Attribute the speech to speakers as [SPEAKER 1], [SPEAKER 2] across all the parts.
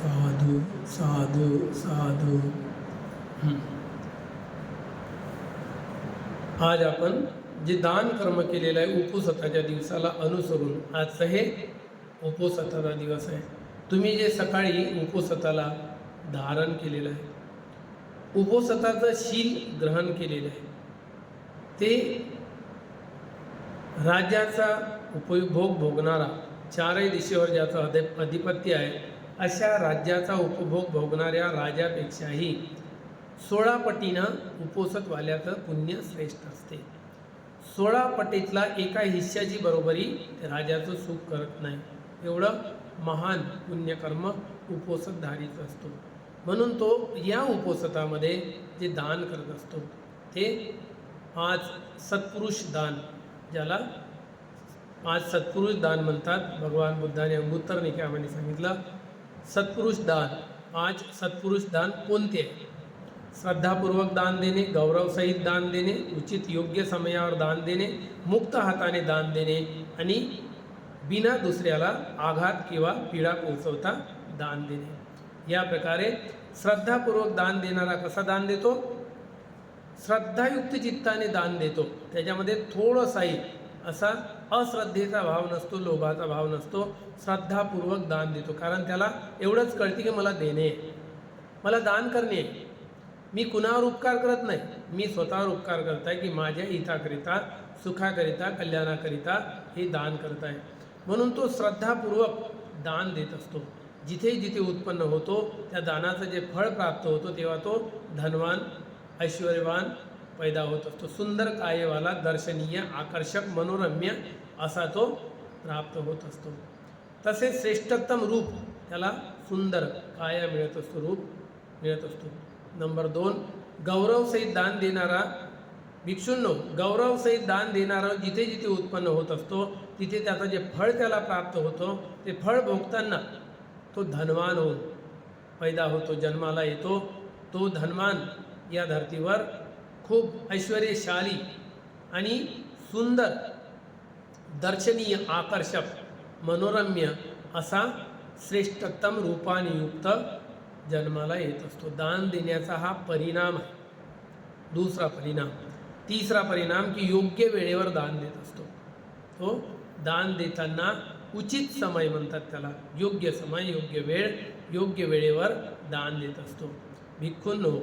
[SPEAKER 1] साधू साधू साधू। आज आपण जे दान कर्म केलेलं आहे उपोसताच्या दिवसाला अनुसरून आजचं हे उपोसताचा दिवस आहे. तुम्ही जे सकाळी उपोसताला धारण केलेलं आहे उपोसताचं शील ग्रहण केलेलं आहे ते राज्याचा उपभोग भोगणारा चारही दिशेवर ज्याचं अधि अधिपत्य आहे अशा राज्याचा उपभोग भोगणाऱ्या राजापेक्षाही सोळा पटीनं उपोसतवाल्याचं पुण्य श्रेष्ठ असते. सोळा पटीतला एका हिश्श्याची बरोबरी राजाचं सुख करत नाही. एवढं महान पुण्यकर्म उपोसतधारीचं असतो. म्हणून तो या उपोसतामध्ये जे दान करत असतो ते आज सत्पुरुष दान ज्याला आज सत्पुरुष दान म्हणतात. भगवान बुद्धाने अंगुत्तर निकायामध्ये सांगितलं सत्पुरुष दान. पाच सत्पुरुष दान कोणते आहे? श्रद्धापूर्वक दान देणे गौरवसहित दान देणे उचित योग्य समयावर दान देणे मुक्त हाताने दान देणे आणि बिना दुसऱ्याला आघात किंवा पीडा पोचवता दान देणे. या प्रकारे श्रद्धापूर्वक दान देणारा कसा दान देतो? श्रद्धायुक्त चित्ताने दान देतो. त्याच्यामध्ये थोडंसाही असा अश्रद्धेचा भाव नसतो लोभाचा भाव नसतो श्रद्धापूर्वक दान देतो. कारण त्याला एवढंच कळते की मला देणे मला दान करणे आहे. मी कुणावर उपकार करत नाही. मी स्वतःवर उपकार करत आहे की माझ्या हिताकरिता सुखाकरिता कल्याणाकरिता हे दान करत आहे म्हणून तो श्रद्धापूर्वक दान देत असतो. जिथे जिथे उत्पन्न होतो त्या दानाचं जे फळ प्राप्त होतो तेव्हा तो धनवान ऐश्वर्यवान पैदा होत असतो. सुंदर कायवाला दर्शनीय आकर्षक मनोरम्य असा तो प्राप्त होत असतो. तसेच श्रेष्ठतम रूप त्याला सुंदर काया मिळत असतो रूप मिळत असतो. नंबर दोन गौरवसहित दान देणारा भिक्षूंनो गौरवसहित दान देणारा जिथे जिथे उत्पन्न होत असतो तिथे त्याचं जे फळ त्याला प्राप्त होतो ते फळ भोगताना तो धनवान होऊन पैदा होतो जन्माला येतो. तो धनवान या धर्तीवर खूप ऐश्वर्यशाली आणि सुंदर दर्शनीय आकर्षक मनोरम्य असा श्रेष्ठतम रूपानियुक्त जन्माला येत असतो. दान देण्याचा हा परिणाम आहे. दुसरा परिणाम तिसरा परिणाम की योग्य वेळेवर दान देत असतो. तो दान देताना उचित समय म्हणतात त्याला. योग्य समय योग्य वेळ योग्य वेळेवर दान देत असतो. भिक्खूंनो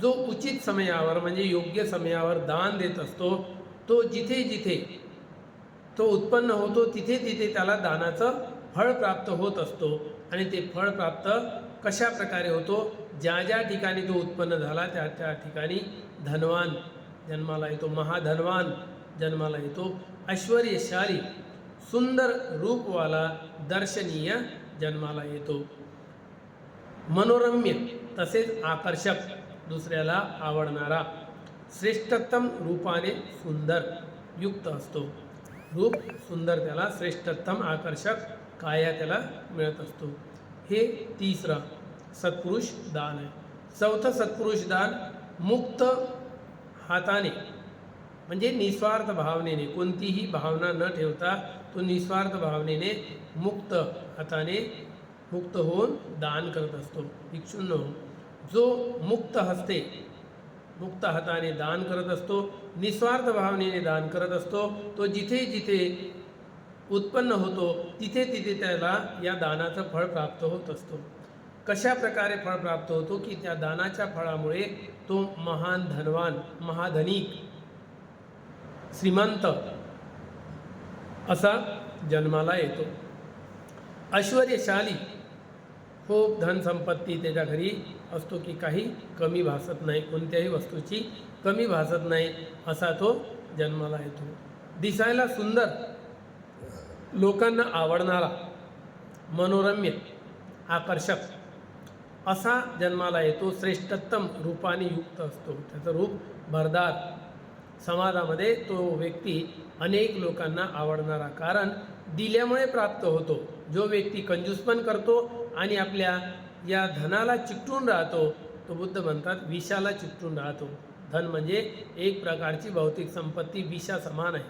[SPEAKER 1] जो उचित समयावर म्हणजे योग्य समयावर दान देत असतो तो जिथे जिथे तो उत्पन्न होतो तिथे तिथे त्याला दानाचं फळ प्राप्त होत असतो. आणि ते फळ प्राप्त कशा प्रकारे होतो? ज्या ज्या ठिकाणी तो उत्पन्न झाला त्या त्या ठिकाणी धनवान जन्माला येतो महाधनवान जन्माला येतो. ऐश्वर्यशाली सुंदर रूपवाला दर्शनीय जन्माला येतो. मनोरम्य तसेच आकर्षक दुसऱ्याला आवडणारा श्रेष्ठतम रूपाने सुंदर युक्त असतो. रूप सुंदर त्याला श्रेष्ठतम आकर्षक काया त्याला मिळत असतो. हे तिसरं सत्पुरुष दान आहे. चौथं सत्पुरुष दान मुक्त हाताने म्हणजे निस्वार्थ भावनेने कोणतीही भावना न ठेवता तो निस्वार्थ भावनेने मुक्त हाताने मुक्त होऊन दान करत असतो. भिक्षूंनो हो, जो मुक्त हस्ते मुक्त हाताने दान करत असतो निस्वार्थ भावनेने दान करत असतो तो जिथे जिथे उत्पन्न होतो तिथे तिथे त्याला या दानाचं फळ प्राप्त होत असतो. कशा प्रकारे फळ प्राप्त होतो की त्या दानाच्या फळामुळे तो महान धनवान महाधनिक श्रीमंत असा जन्माला येतो. ऐश्वर्यशाली खूप धनसंपत्ती त्याच्या घरी असतो की काही कमी भासत नाही कोणत्याही वस्तूची कमी भासत नाही असा तो जन्माला येतो. दिसायला सुंदर लोकांना आवडणारा मनोरम्य आकर्षक असा जन्माला येतो. श्रेष्ठतम रूपाने युक्त असतो. त्याचं रूप भरदार समाजामध्ये तो व्यक्ती अनेक लोकांना आवडणारा कारण दिल्यामुळे प्राप्त होतो. जो व्यक्ती कंजूसपण करतो आणि आपल्या या धनाला चिकटून राहतो तो बुद्ध म्हणतात विषाला चिकटून राहतो. धन म्हणजे एक प्रकारची भौतिक संपत्ती विषा समान आहे.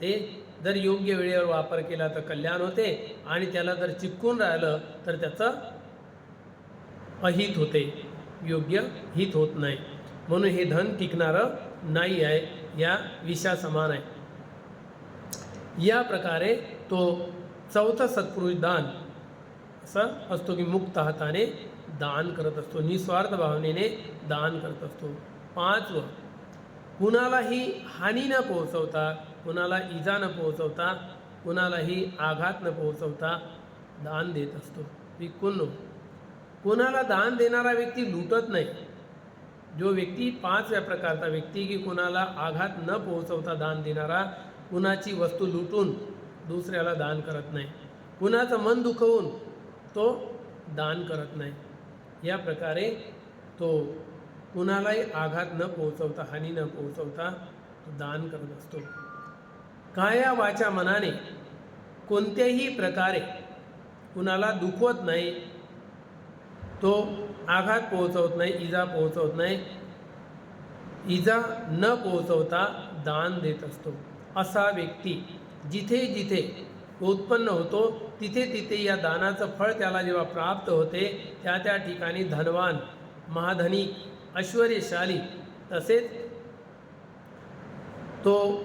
[SPEAKER 1] ते जर योग्य वेळेवर वापर केला तर कल्याण होते आणि त्याला जर चिकटून राहिलं तर त्याचं अहित होते. योग्य हित होत नाही. म्हणून हे धन टिकणारं नाही आहे या विषा समान आहे. या प्रकारे तो चौथा सत्पुरुष दान असं असतो की मुक्त हाताने दान करत असतो. निस्वार्थ भावनेने दान करत असतो. पाचवं कुणालाही हानी न पोहोचवता कुणाला इजा न पोहोचवता कुणालाही आघात न पोहोचवता दान देत असतो. विकुन कुणाला दान देणारा व्यक्ती लुटत नाही. जो व्यक्ती पाचव्या प्रकारचा व्यक्ती की कुणाला आघात न पोहोचवता दान देणारा कुणाची वस्तू लुटून दुसऱ्याला दान करत नाही. कुणाचं मन दुखवून तो दान करत नाही. या प्रकारे तो कुणालाही आघात न पोहोचवता हानी न पोहोचवता तो दान करत असतो. काया वाचा मनाने कोणत्याही प्रकारे कुणाला दुखवत नाही तो आघात पोहोचवत नाही इजा पोहोचवत नाही इजा न पोहोचवता दान देत असतो. असा व्यक्ती जिथे जिथे उत्पन्न होतो तिथे तिथे या दानाचं फळ त्याला जेव्हा प्राप्त होते त्या त्या ठिकाणी धनवान महाधनी ऐश्वर्यशाली तसेच तो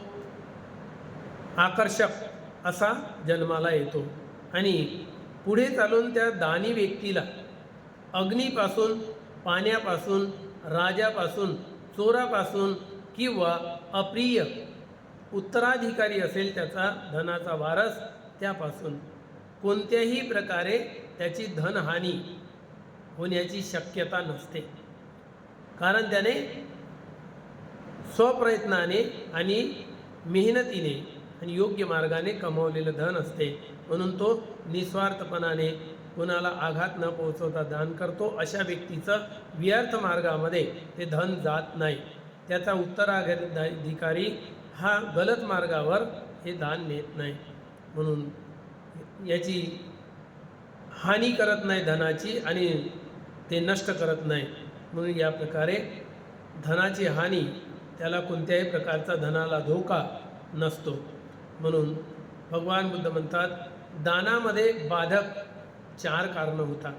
[SPEAKER 1] आकर्षक असा जन्माला येतो. आणि पुढे चालून त्या दानी व्यक्तीला अग्नीपासून पाण्यापासून राजापासून चोरापासून किंवा अप्रिय उत्तराधिकारी असेल त्याचा धनाचा वारस त्यापासून कोणत्याही प्रकारे त्याची धनहानी होण्याची शक्यता नसते. कारण त्याने स्वप्रयत्नाने आणि मेहनतीने आणि योग्य मार्गाने कमावलेलं धन असते. म्हणून तो निस्वार्थपणाने कुणाला आघात न पोहोचवता दान करतो. अशा व्यक्तीचं व्यर्थ मार्गामध्ये ते धन जात नाही. त्याचा उत्तराधिकारी हा गलत मार्गावर हे दान नेत नाही. म्हणून याची हानी करत नाही धनाची आणि ते नष्ट करत नाही. म्हणून या प्रकारे धनाची हानी त्याला कोणत्याही प्रकारचा धनाला धोका नसतो. म्हणून भगवान बुद्ध म्हणतात दानामध्ये बाधक चार कारणं होतात.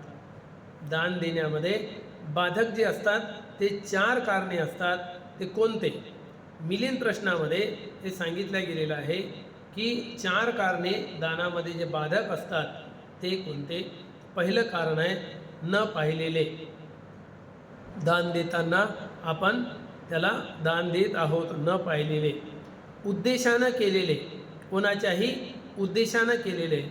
[SPEAKER 1] दान देण्यामध्ये बाधक जे असतात ते चार कारणे असतात. ते कोणते? मिलिंद प्रश्नामध्ये हे सांगितलं गेलेलं आहे. की चार कारणे दानामध्ये जे बाधक असतात ते कोणते? पहिलं कारण आहे न पाहिलेले दान देताना आपण त्याला दान देत आहोत न पाहिलेले. उद्देशानं केलेले कोणाच्याही उद्देशानं केलेले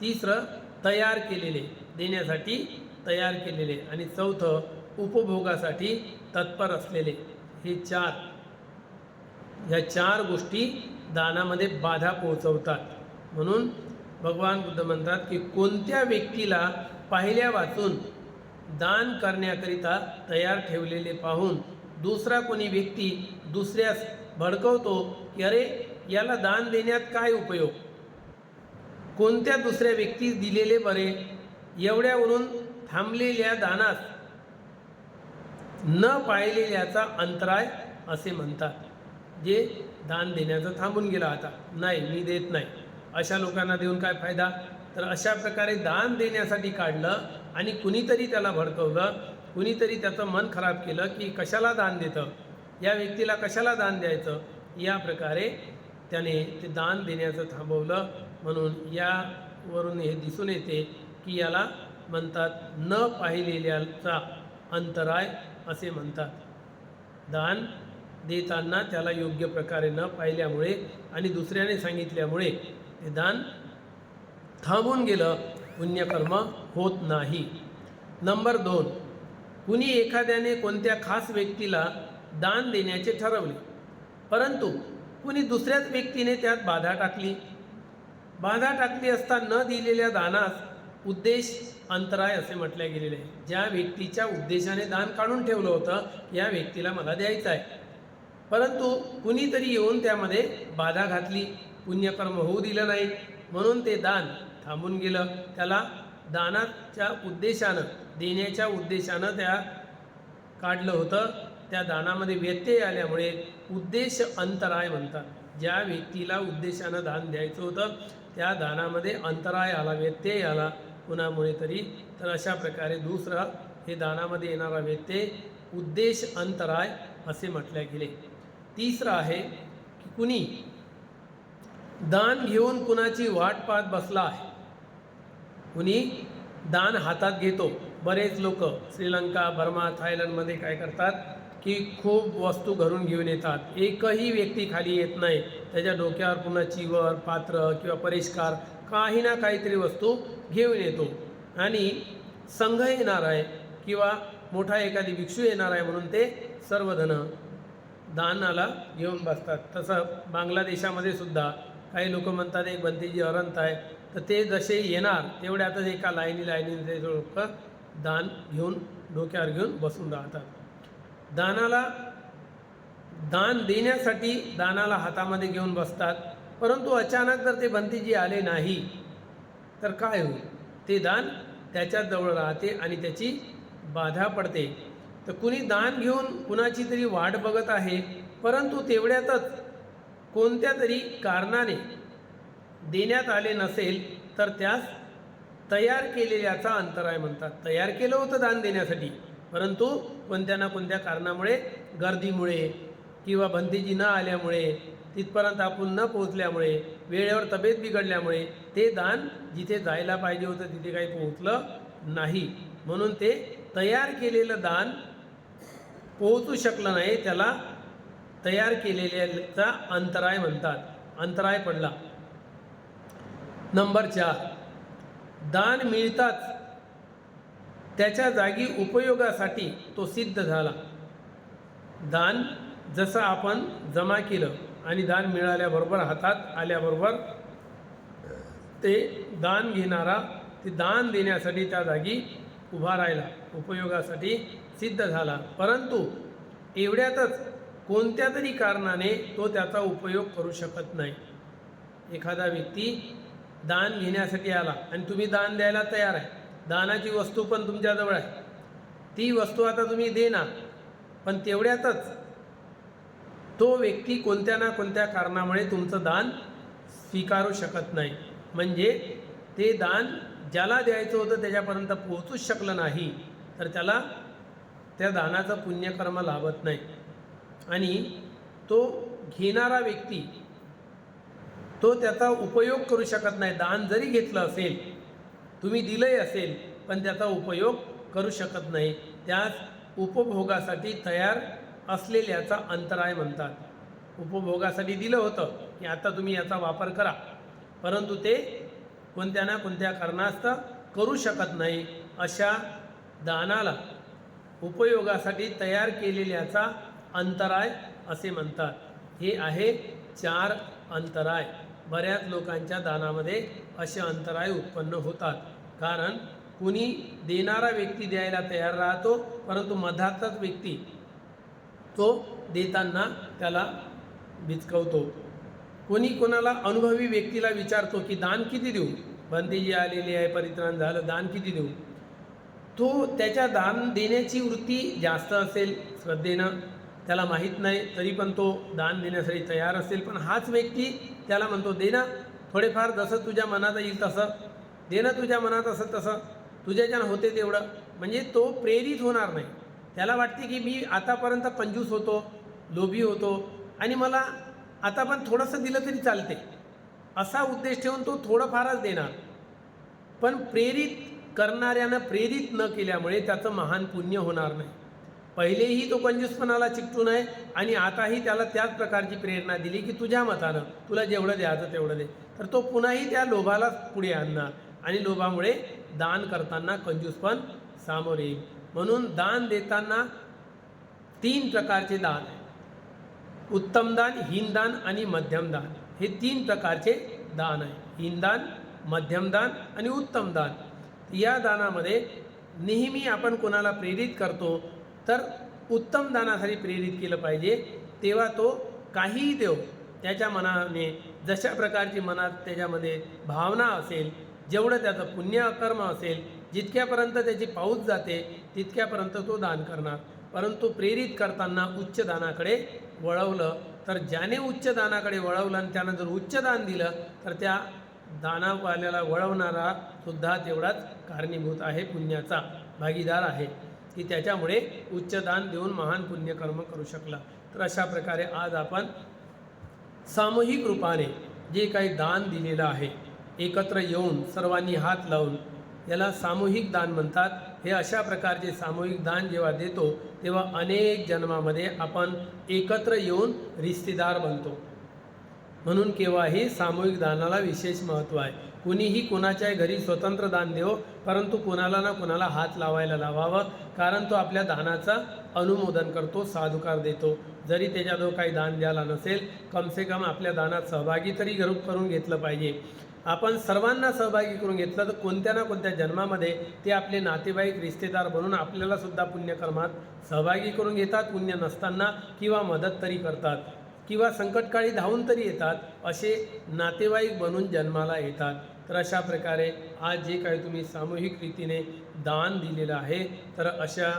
[SPEAKER 1] तिसरं तयार केलेले देण्यासाठी तयार केलेले. आणि चौथं उपभोगासाठी तत्पर असलेले. हे चार. ह्या चार गोष्टी दानामध्ये बाधा पोहोचवतात. म्हणून भगवान बुद्ध म्हणतात की कोणत्या व्यक्तीला पाहिल्या वाचून दान करण्याकरिता तयार ठेवलेले पाहून दुसरा कोणी व्यक्ती दुसऱ्यास भडकवतो की अरे याला दान देण्यात काय उपयोग? कोणत्या दुसऱ्या व्यक्तीस दिलेले बरे? एवढ्यावरून थांबलेल्या दानास न पाहिलेल्याचा अंतराय असे म्हणतात. जे दान देण्याचं थांबून गेला आता. नाही मी देत नाही. अशा लोकांना देऊन काय फायदा? तर अशा प्रकारे दान देण्यासाठी काढलं आणि कुणीतरी त्याला भडकवलं कुणीतरी त्याचं मन खराब केलं की कशाला दान देतं? या व्यक्तीला कशाला दान द्यायचं? या प्रकारे त्याने ते दान देण्याचं थांबवलं. म्हणून यावरून हे दिसून येते की याला म्हणतात न पाहिलेल्याचा अंतराय असे म्हणतात. दान देताना त्याला योग्य प्रकारे न पाहिल्यामुळे आणि दुसऱ्याने सांगितल्यामुळे ते दान थांबून गेलं. पुण्यकर्म होत नाही. नंबर दोन कुणी एखाद्याने कोणत्या खास व्यक्तीला दान देण्याचे ठरवले परंतु कुणी दुसऱ्याच व्यक्तीने त्यात बाधा टाकली? बाधा टाकली असता न दिलेल्या दानास उद्देश अंतराय असे म्हटले गेलेले आहे. ज्या व्यक्तीच्या उद्देशाने दान काढून ठेवलं होतं या व्यक्तीला मला द्यायचं आहे. परंतु कुणीतरी येऊन त्यामध्ये बाधा घातली. पुण्यकर्म होऊ दिलं नाही. म्हणून ते दान थांबून गेलं. त्याला दानाच्या उद्देशानं देण्याच्या उद्देशानं त्या काढलं होतं. त्या दानामध्ये व्यत्यय आल्यामुळे उद्देश अंतराय म्हणतात. ज्या व्यक्तीला उद्देशानं दान द्यायचं होतं त्या दानामध्ये अंतराय आला व्यत्यय आला. कुणामुळे तरी? तर अशा प्रकारे दुसरा हे दानामध्ये येणारा व्यत्यय उद्देश अंतराय असे म्हटले गेले. तिसरं आहे की कुणी दान घेऊन कुणाची वाट पाहत बसला आहे. कुणी दान हातात घेतो. बरेच लोक श्रीलंका बर्मा थायलंडमध्ये काय करतात की खूप वस्तू घरून घेऊन येतात. एकही व्यक्ती खाली येत नाही. त्याच्या डोक्यावर पुन्हा चिवर पात्र किंवा परिष्कार काही ना काहीतरी वस्तू घेऊन येतो. आणि संघ येणार आहे किंवा मोठा एखादी भिक्षू येणार आहे म्हणून ते सर्वजण दानाला घेऊन बसतात. तसं बांगलादेशामध्ये सुद्धा काही लोक म्हणतात एक बंतीजी अरंत आहे. तर ते जसे येणार तेवढ्यातच एका लाईनी लाईनीने ते लोक दान घेऊन डोक्यावर घेऊन बसून राहतात. दानाला दान देण्यासाठी दानाला हातामध्ये घेऊन बसतात. परंतु अचानक जर ते बंतीजी आले नाही तर काय होईल? ते दान त्याच्याजवळ राहते आणि त्याची बाधा पडते. तर कुणी दान घेऊन कुणाची तरी वाट बघत आहे परंतु तेवढ्यातच कोणत्या तरी कारणाने देण्यात आले नसेल तर त्यास तयार केलेल्याचा अंतराय म्हणतात. तयार केलं होतं दान देण्यासाठी परंतु कोणत्या ना कोणत्या कारणामुळे गर्दीमुळे किंवा बंदीजी न आल्यामुळे तिथपर्यंत आपण न पोहोचल्यामुळे वेळेवर तब्येत बिघडल्यामुळे ते दान जिथे जायला पाहिजे होतं तिथे काही पोहोचलं नाही. म्हणून ते तयार केलेलं दान पोहोचू शकला नाही त्याला तयार केलेल्याचा अंतराय म्हणतात. अंतराय पडला. नंबर चार. दान मिळताच त्याच्या जागी उपयोगासाठी तो सिद्ध झाला. दान जसं आपण जमा केलं आणि दान मिळाल्याबरोबर हातात आल्याबरोबर ते दान घेणारा ते दान देण्यासाठी त्या जागी उभा राहिला. उपयोगासाठी सिद्ध झाला. परंतु एवढ्यातच कोणत्या तरी कारणाने तो त्याचा उपयोग करू शकत नाही. एखादा व्यक्ती दान घेण्यासाठी आला आणि तुम्ही दान द्यायला तयार आहे. दानाची वस्तू पण तुमच्याजवळ आहे. ती वस्तू आता तुम्ही देणार. पण तेवढ्यातच तो व्यक्ती कोणत्या ना कोणत्या कारणामुळे तुमचं दान स्वीकारू शकत नाही. म्हणजे ते दान ज्याला द्यायचं होतं त्याच्यापर्यंत पोहोचूच शकलं नाही. तर त्याला त्या दानाचं पुण्यकर्म लाभत नाही. आणि तो घेणारा व्यक्ती तो त्याचा उपयोग करू शकत नाही. दान जरी घेतलं असेल तुम्ही दिलंही असेल पण त्याचा उपयोग करू शकत नाही. त्यास उपभोगासाठी तयार असलेल्याचा अंतराय म्हणतात. उपभोगासाठी दिलं होतं की आता तुम्ही याचा वापर करा. परंतु ते कोणत्या ना कोणत्या कारणास्तव करू शकत नाही अशा दानाला उपयोगासाठी तयार केलेल्याचा अंतराय असे म्हणतात. हे आहे चार अंतराय. बऱ्याच लोकांच्या दानामध्ये असे अंतराय उत्पन्न होतात. कारण कुणी देणारा व्यक्ती द्यायला तयार राहतो परंतु मधातच व्यक्ती तो देताना त्याला भिचकवतो कोणी कोणाला अनुभवी व्यक्तीला विचारतो की दान किती देऊ? बंदीजी आलेली आहे परित्राण झालं दान किती देऊ? तो त्याच्या दान देण्याची वृत्ती जास्त असेल श्रद्धेनं त्याला माहीत नाही तरी पण तो दान देण्यासाठी तयार असेल. पण हाच व्यक्ती त्याला म्हणतो दे ना थोडेफार जसं तुझ्या मनात येईल तसं दे ना तुझ्या मनात असं तसं तुझ्याच्यानं होते तेवढं. म्हणजे तो प्रेरित होणार नाही. त्याला वाटते की मी आतापर्यंत कंजूस होतो लोभी होतो आणि मला आता पण थोडंसं दिलं तरी चालते. असा उद्देश ठेवून तो थोडंफारच देणार. पण प्रेरित करणाऱ्यानं प्रेरित न केल्यामुळे त्याचं महान पुण्य होणार नाही. पहिलेही तो कंजूसपणाला चिकटून आहे आणि आताही त्याला त्याच प्रकारची प्रेरणा दिली की तुझ्या मतानं तुला जेवढं द्यायचं तेवढं दे. तर तो पुन्हाही त्या लोभाला पुढे आणणार आणि लोभामुळे दान करताना कंजूसपण सामोरे येईल. म्हणून दान देताना तीन प्रकारचे दान आहे. उत्तम दान हीनदान आणि मध्यम दान. हे तीन प्रकारचे दान आहे. हीनदान मध्यम दान आणि उत्तम दान. या दानामध्ये नेहमी आपण कोणाला प्रेरित करतो तर उत्तम दानासाठी प्रेरित केलं पाहिजे. तेव्हा तो काहीही देव त्याच्या मनाने जशा प्रकारची मनात त्याच्यामध्ये भावना असेल जेवढं त्याचं पुण्यकर्म असेल जितक्यापर्यंत त्याची पाऊस जाते तितक्यापर्यंत तो दान करणार. परंतु प्रेरित करताना उच्च दानाकडे वळवलं तर ज्याने उच्च दानाकडे वळवलं आणि त्यानं जर उच्च दान दिलं तर त्या दानावाल्याला वळवणारा सुद्धा तेवढाच कारणीभूत आहे पुण्याचा भागीदार आहे. की त्याच्यामुळे उच्च दान देऊन महान पुण्यकर्म करू शकला. तर अशा प्रकारे आज आपण सामूहिक रूपाने जे काही दान दिलेलं आहे एकत्र येऊन सर्वांनी हात लावून याला सामूहिक दान म्हणतात. हे अशा प्रकारचे सामूहिक दान जेव्हा देतो तेव्हा अनेक जन्मामध्ये आपण एकत्र येऊन रिश्तेदार बनतो. म्हणून केव्हाही सामूहिक दानाला विशेष महत्त्व आहे. कुणीही कुणाच्या घरी स्वतंत्र दान देवो परंतु कुणाला ना कुणाला हात लावायला लावावं कारण तो आपल्या दानाचा अनुमोदन करतो साधुकार देतो. जरी त्याच्याजवळ काही दान द्यायला नसेल कमसे कम आपल्या दानात सहभागी तरी करू करून घेतलं पाहिजे. आपण सर्वांना सहभागी करून घेतलं तर कोणत्या ना कोणत्या जन्मामध्ये ते आपले नातेवाईक रिश्तेदार बनून आपल्याला सुद्धा पुण्यकर्मात सहभागी करून घेतात पुण्य नसताना किंवा मदत तरी करतात. किंवा संकटकाळी धावून तरी येतात असे नातेवाईक बनून जन्माला येतात. तर अशा प्रकारे आज जे काही तुम्ही सामूहिक रीतीने दान दिलेलं आहे तर अशा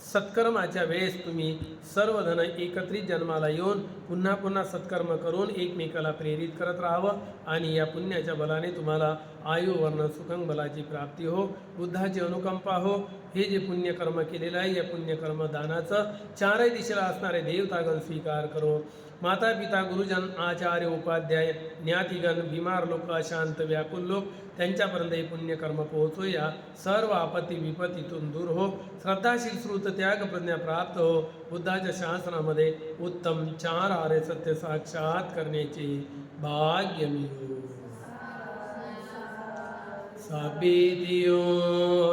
[SPEAKER 1] सत्कर्माच्या वेळेस तुम्ही सर्वजण एकत्रित जन्माला येऊन पुन्हा पुन्हा सत्कर्म करून एकमेकाला प्रेरित करत राहावं आणि या पुण्याच्या बलाने तुम्हाला आयु वर्ण सुखंग बलाची प्राप्ती हो. बुद्धाची अनुकंपा हो. हे जे पुण्यकर्म केलेलं आहे या पुण्यकर्म दानाचं चारही दिशेला असणारे देवतागण स्वीकार करो. माता पिता गुरुजन आचार्य उपाध्याय ज्ञातिगण बिमार लोक अशांत व्याकुल लोक त्यांच्यापर्यंत हे पुण्यकर्म पोहोचो. या सर्व आपत्ती विपत्तीतून दूर हो. श्रद्धाशील श्रुत त्याग प्रज्ञा प्राप्त हो. बुद्धाच्या शासनामध्ये उत्तम चार आरे सत्य साक्षात करण्याचे भाग्य मिळो. सभेदियो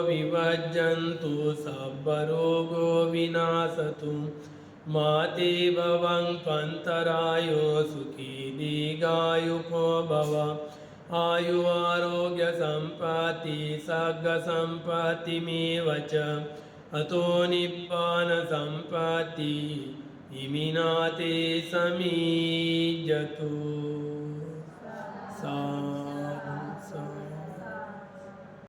[SPEAKER 1] विभजन्तु सर्वरोगो विनाशतु माते भवं त्वन्तरायो सुखी दीर्घायुको भव। आयु आरोग्यसम्पत्ति सर्गसम्पत्तिमेव च। अतो निब्बानसम्पत्ति इमिनाते समीजतु